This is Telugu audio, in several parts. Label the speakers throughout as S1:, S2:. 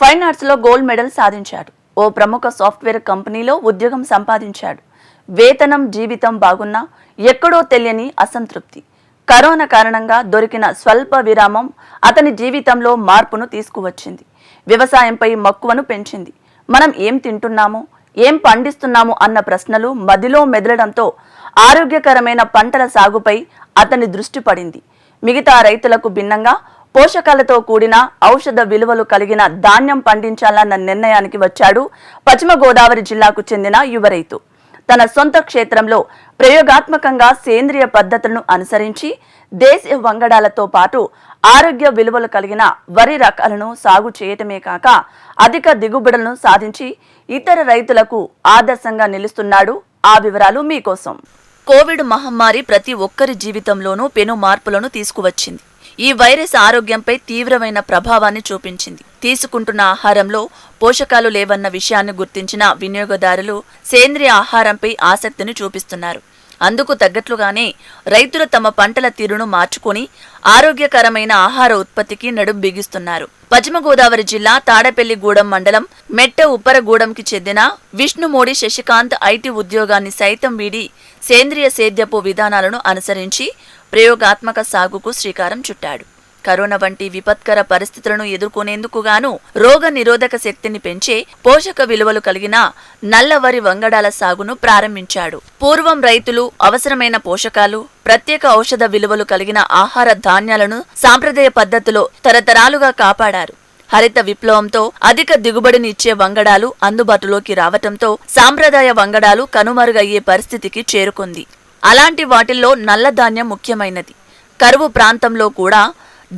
S1: ఫైన్ ఆర్ట్స్లో గోల్డ్ మెడల్ సాధించాడు. ఓ ప్రముఖ సాఫ్ట్వేర్ కంపెనీలో ఉద్యోగం సంపాదించాడు. వేతనం జీవితం బాగున్నా ఎక్కడో తెలియని అసంతృప్తి. కరోనా కారణంగా దొరికిన స్వల్ప విరామం అతని జీవితంలో మార్పును తీసుకువచ్చింది. వ్యవసాయంపై మక్కువను పెంచింది. మనం ఏం తింటున్నాము? ఏం పండిస్తున్నాము? అన్న ప్రశ్నలు మదిలో మెదలడంతో ఆరోగ్యకరమైన పంటల సాగుపై అతని దృష్టి పడింది. మిగతా రైతులకు భిన్నంగా పోషకాలతో కూడిన ఔషధ విలువలు కలిగిన ధాన్యం పండించాలన్న నిర్ణయానికి వచ్చాడు పశ్చిమ గోదావరి జిల్లాకు చెందిన యువ రైతు. తన సొంత క్షేత్రంలో ప్రయోగాత్మకంగా సేంద్రియ పద్ధతులను అనుసరించి దేశీయ వంగడాలతో పాటు ఆరోగ్య విలువలు కలిగిన వరి రకాలను సాగు చేయటమే కాక అధిక దిగుబడులను సాధించి ఇతర రైతులకు ఆదర్శంగా నిలుస్తున్నాడు. ఆ వివరాలు మీకోసం. కోవిడ్ మహమ్మారి ప్రతి ఒక్కరి జీవితంలోనూ పెను మార్పులను తీసుకువచ్చింది. ఈ వైరస్ ఆరోగ్యంపై తీవ్రమైన ప్రభావాన్ని చూపించింది. తీసుకుంటున్న ఆహారంలో పోషకాలు లేవన్న విషయాన్ని గుర్తించిన వినియోగదారులు సేంద్రియ ఆహారంపై ఆసక్తిని చూపిస్తున్నారు. అందుకు తగ్గట్లుగానే రైతులు తమ పంటల తీరును మార్చుకొని ఆరోగ్యకరమైన ఆహార ఉత్పత్తికి నడుం బిగిస్తున్నారు. పశ్చిమ గోదావరి జిల్లా తాడపల్లిగూడెం మండలం మెట్ట ఉప్పరగూడెంకి చెందిన విష్ణుమోడి శశికాంత్ ఐటీ ఉద్యోగాన్ని సైతం వీడి సేంద్రియ సేద్యపు విధానాలను అనుసరించి ప్రయోగాత్మక సాగుకు శ్రీకారం చుట్టాడు. కరోనా వంటి విపత్కర పరిస్థితులను ఎదుర్కొనేందుకు గాను రోగ నిరోధక శక్తిని పెంచే పోషక విలువలు కలిగిన నల్లవరి వంగడాల సాగును ప్రారంభించాడు. పూర్వం రైతులు అవసరమైన పోషకాలు ప్రత్యేక ఔషధ విలువలు కలిగిన ఆహార ధాన్యాలను సాంప్రదాయ పద్ధతిలో తరతరాలుగా కాపాడారు. హరిత విప్లవంతో అధిక దిగుబడిని ఇచ్చే వంగడాలు అందుబాటులోకి రావటంతో సాంప్రదాయ వంగడాలు కనుమరుగయ్యే పరిస్థితికి చేరుకుంది. అలాంటి వాటిల్లో నల్లధాన్యం ముఖ్యమైనది. కరువు ప్రాంతంలో కూడా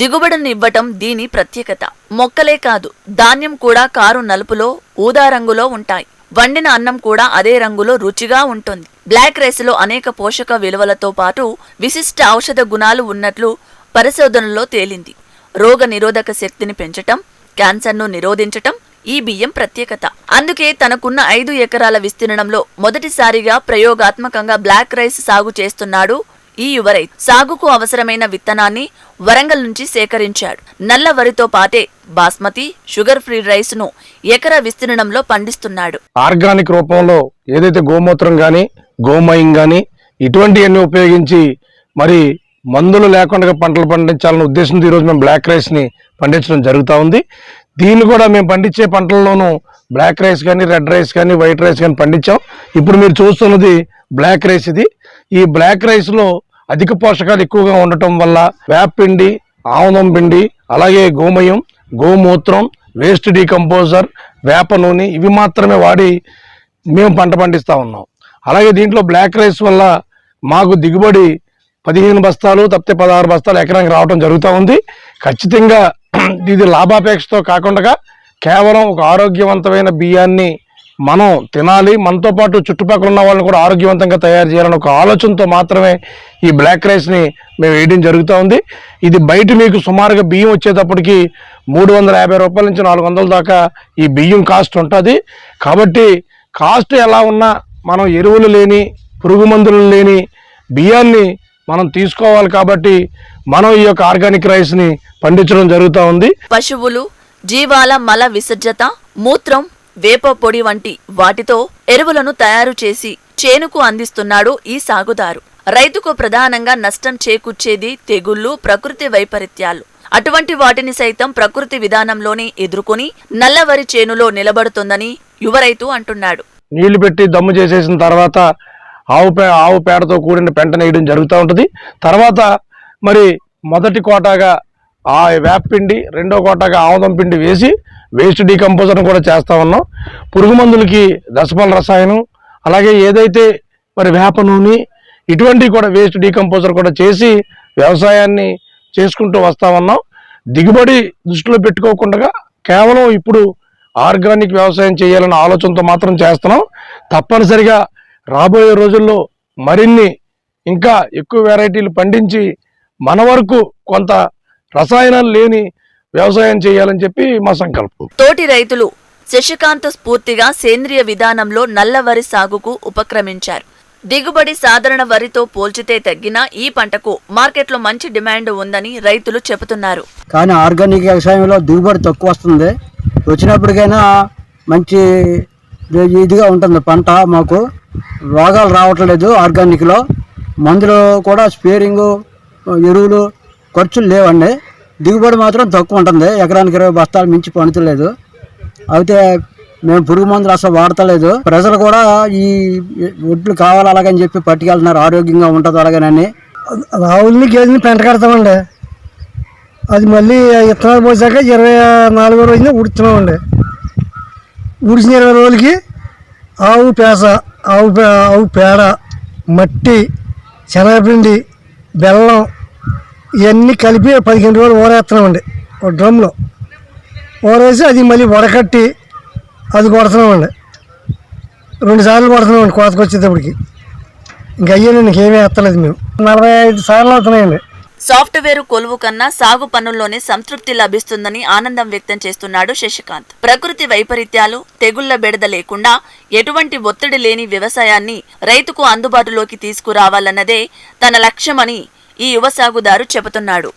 S1: దిగుబడిని ఇవ్వటం దీని ప్రత్యేకత. మొక్కలే కాదు ధాన్యం కూడా కారు నలుపులో ఊదా రంగులో ఉంటాయి. వండిన అన్నం కూడా అదే రంగులో రుచిగా ఉంటుంది. బ్లాక్ రైస్లో అనేక పోషక విలువలతో పాటు విశిష్ట ఔషధ గుణాలు ఉన్నట్లు పరిశోధనలో తేలింది. రోగ నిరోధక శక్తిని పెంచటం క్యాన్సర్ను నిరోధించటం ఈ బియ్యం ప్రత్యేకత. అందుకే తనకున్న ఐదు ఎకరాల విస్తీర్ణంలో మొదటిసారిగా ప్రయోగాత్మకంగా బ్లాక్ రైస్ సాగు చేస్తున్నాడు ఈ యువ రైతు సాగుకు అవసరమైన విత్తనాన్ని వరంగల్ నుంచి సేకరించాడు. నల్ల వరితో పాటే బాస్మతి షుగర్ ఫ్రీ రైస్ను ఎకరా విస్తీర్ణంలో పండిస్తున్నాడు.
S2: ఆర్గానిక్ రూపంలో ఏదైతే గోమూత్రం కానీ గోమయం కానీ ఇటువంటివన్నీ ఉపయోగించి మరి మందులు లేకుండా పంటలు పండించాలనే ఉద్దేశంతో ఈరోజు మేము బ్లాక్ రైస్ని పండించడం జరుగుతూ ఉంది. దీన్ని కూడా మేము పండించే పంటల్లోనూ బ్లాక్ రైస్ కానీ రెడ్ రైస్ కానీ వైట్ రైస్ కానీ పండించాం. ఇప్పుడు మీరు చూస్తున్నది బ్లాక్ రైస్ ఇది. ఈ బ్లాక్ రైస్లో అధిక పోషకాలు ఎక్కువగా ఉండటం వల్ల వేపపిండి ఆముదం పిండి అలాగే గోమయం గోమూత్రం వేస్ట్ డీకంపోజర్ వేప నూనె ఇవి మాత్రమే వాడి మేము పంట పండిస్తూ ఉన్నాం. అలాగే దీంట్లో బ్లాక్ రైస్ వల్ల మాకు దిగుబడి పదిహేను బస్తాలు తప్పితే పదహారు బస్తాలు ఎకరానికి రావడం జరుగుతూ ఉంది. ఖచ్చితంగా ఇది లాభాపేక్షతో కాకుండా కేవలం ఒక ఆరోగ్యవంతమైన బియ్యాన్ని మనం తినాలి. మనతో పాటు చుట్టుపక్కల ఉన్న వాళ్ళని కూడా ఆరోగ్యవంతంగా తయారు చేయాలని ఒక ఆలోచనతో మాత్రమే ఈ బ్లాక్ రైస్ని మేము వేయడం జరుగుతూ ఉంది. ఇది బయట మీకు సుమారుగా బియ్యం వచ్చేటప్పటికి మూడు వందల యాభై రూపాయల నుంచి నాలుగు వందల దాకా ఈ బియ్యం కాస్ట్ ఉంటుంది. కాబట్టి కాస్ట్ ఎలా ఉన్నా మనం ఎరువులు లేని పురుగు మందులు లేని బియ్యాన్ని మనం తీసుకోవాలి కాబట్టి మనం ఈ యొక్క ఆర్గానిక్ రైస్ని పండించడం జరుగుతూ ఉంది.
S1: పశువులు జీవాల మల విసర్జత మూత్రం వేప పొడి వంటి వాటితో ఎరువులను తయారు చేసి చేనుకు అందిస్తున్నాడు ఈ సాగుదారు. రైతుకు ప్రధానంగా నష్టం చేకూర్చేది తెగుళ్ళు ప్రకృతి వైపరీత్యాలు. అటువంటి వాటిని సైతం ప్రకృతి విధానంలోనే ఎదుర్కొని నల్లవరి చేనులో నిలబడుతుందని యువ రైతు అంటున్నాడు.
S2: నీళ్ళు పెట్టి దమ్ము చేసేసిన తర్వాత ఆవు పే ఆవు పేడతో కూడిన పెంట నేయడం జరుగుతూ ఉంటుంది. తర్వాత మరి మొదటి కోటాగా ఆ వేపపిండి రెండో కోటాగా ఆముదం పిండి వేసి వేస్ట్ డీకంపోజర్ కూడా చేస్తా ఉన్నాం. పురుగు మందులకి దశపల రసాయనం అలాగే ఏదైతే మరి వేప నూనె ఇటువంటివి కూడా వేస్ట్ డీకంపోజర్ కూడా చేసి వ్యవసాయాన్ని చేసుకుంటూ వస్తా ఉన్నాం. దిగుబడి దృష్టిలో పెట్టుకోకుండా కేవలం ఇప్పుడు ఆర్గానిక్ వ్యవసాయం చేయాలనే ఆలోచనతో మాత్రం చేస్తున్నాం. తప్పనిసరిగా రాబోయే రోజుల్లో మరిన్ని ఇంకా ఎక్కువ వెరైటీలు పండించి మన వరకు కొంత రసాయనాలు లేని వ్యవసాయం చేయాలని చెప్పి మా సంకల్పం.
S1: తోటి రైతులు శశికాంత్ స్ఫూర్తిగా సేంద్రియ విధానంలో నల్లవరి సాగుకు ఉపక్రమించారు. దిగుబడి సాధారణ వరితో పోల్చితే తగ్గిన ఈ పంటకు మార్కెట్లో మంచి డిమాండ్ ఉందని రైతులు చెబుతున్నారు.
S3: కానీ ఆర్గానిక్ వ్యవసాయంలో దిగుబడి తక్కువ వస్తుంది. వచ్చినప్పటికైనా మంచి ఇదిగా ఉంటుంది పంట మాకు. రోగాలు రావట్లేదు ఆర్గానిక్లో. మందులు కూడా స్పేరింగు ఎరువులు ఖర్చులు లేవండి. దిగుబడి మాత్రం తక్కువ ఉంటుంది. ఎకరానికి ఇరవై బస్తాలు మించి పండుతలేదు. అయితే మేము పురుగు మందులు అసలు వాడతలేదు. ప్రజలు కూడా ఈ ఒడ్లు కావాలి అలాగని చెప్పి పట్టుకెళ్తున్నారు. ఆరోగ్యంగా ఉంటుంది అలాగనని.
S4: రావుల్ని గేదెని పెంట కడతామండి. అది మళ్ళీ ఇత్తనాలు పోసాక ఇరవై నాలుగో రోజున ఉడుతున్నామండి. ఉడిచిన ఇరవై రోజులకి ఆవు పేస ఆవు పే- ఆవు పేడ మట్టి శనగపిండి బెల్లం ఇవన్నీ కలిపి పదిహేను రోజులు ఊరేస్తున్నామండి ఒక డ్రమ్లో ఊరేసి అది మళ్ళీ వడకట్టి అది కొడుతున్నామండి. రెండు సార్లు కొడుతున్నామండి కోతకు వచ్చేటప్పటికి ఇంకా అయ్యాను ఇంకేమీ వేస్తలేదు మేము. నలభై ఐదు సార్లు అవుతున్నాయండి.
S1: సాఫ్ట్వేర్ కొలువు కన్నా సాగు పనుల్లోనే సంతృప్తి లభిస్తుందని ఆనందం వ్యక్తం చేస్తున్నాడు శశికాంత్. ప్రకృతి వైపరీత్యాలు తెగుళ్ళ బెడద లేకుండా ఎటువంటి ఒత్తిడి లేని వ్యవసాయాన్ని రైతుకు అందుబాటులోకి తీసుకురావాలన్నదే తన లక్ష్యమని ఈ యువ సాగుదారు చెబుతున్నాడు.